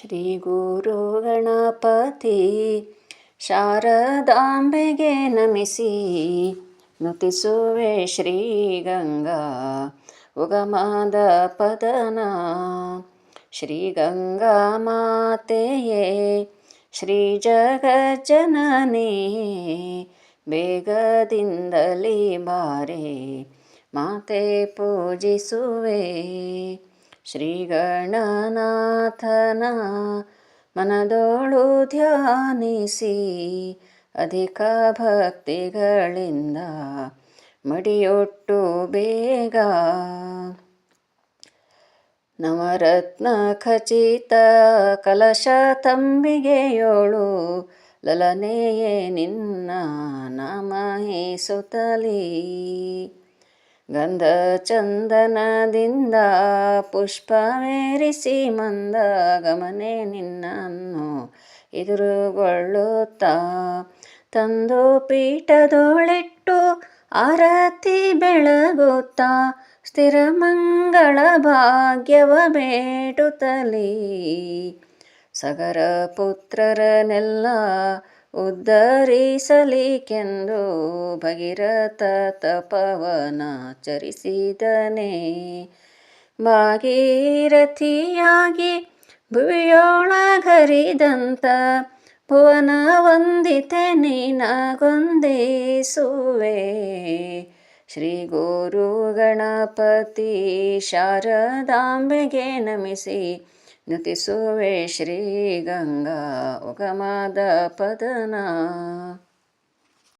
ಶ್ರೀ ಗುರು ಗಣಪತಿ ಶಾರದಾಂಬೆಗೆ ನಮಿಸಿ, ನುತಿಸುವೆ ಶ್ರೀ ಗಂಗಾ ಉಗಮದ ಪದನ. ಶ್ರೀ ಗಂಗಾ ಮಾತೆಯೇ, ಶ್ರೀ ಜಗಜ್ಜನನಿ ಬೇಗದಿಂದಲೇ ಬಾರೆ, ಮಾತೆ ಪೂಜಿಸುವೆ. ಶ್ರೀ ಗಣನಾಥನ ಮನದೋಳು ಧ್ಯಾನಿಸಿ ಅಧಿಕ ಭಕ್ತಿಗಳಿಂದ ಮಡಿಯೊಟ್ಟು ಬೇಗ. ನವರತ್ನ ಖಚಿತ ಕಲಶ ತಂಬಿಗೆಯೋಳು ಲಲನೆಯೇ ನಿನ್ನ ನಮಹಿಸುತ್ತಲೀ ಗಂಧ ಚಂದನದಿಂದ ಪುಷ್ಪವೇರಿಸಿ ಮಂದ ಗಮನೆ ನಿನ್ನನ್ನು ಎದುರುಗೊಳ್ಳುತ್ತಾ. ತಂದು ಪೀಠದೊಳಿಟ್ಟು ಆರತಿ ಬೆಳಗುತ್ತಾ. ಸ್ಥಿರ ಮಂಗಳ ಭಾಗ್ಯವ ಬೇಡುತ್ತಲೀ. ಸಗರ ಪುತ್ರರನೆಲ್ಲ ಉದ್ಧರಿಸಲಿಕ್ಕೆಂದು ಭಗೀರಥ ತಪವನ ಚರಿಸಿದನೇ. ಭಾಗೀರಥಿಯಾಗಿ ಭುವಿಯೊಳಗರಿದಂತ ಭುವನ ವಂದಿತೆ ನೀನಗೊಂದಿಸುವೆ ಶ್ರೀ ಗುರು ಗಣಪತಿ ಶಾರದಾಂಬೆಗೆ ನಮಿಸಿ ನುತಿಸುವೆ ಶ್ರೀ ಗಂಗಾ ಉಗಮದ ಪದನ.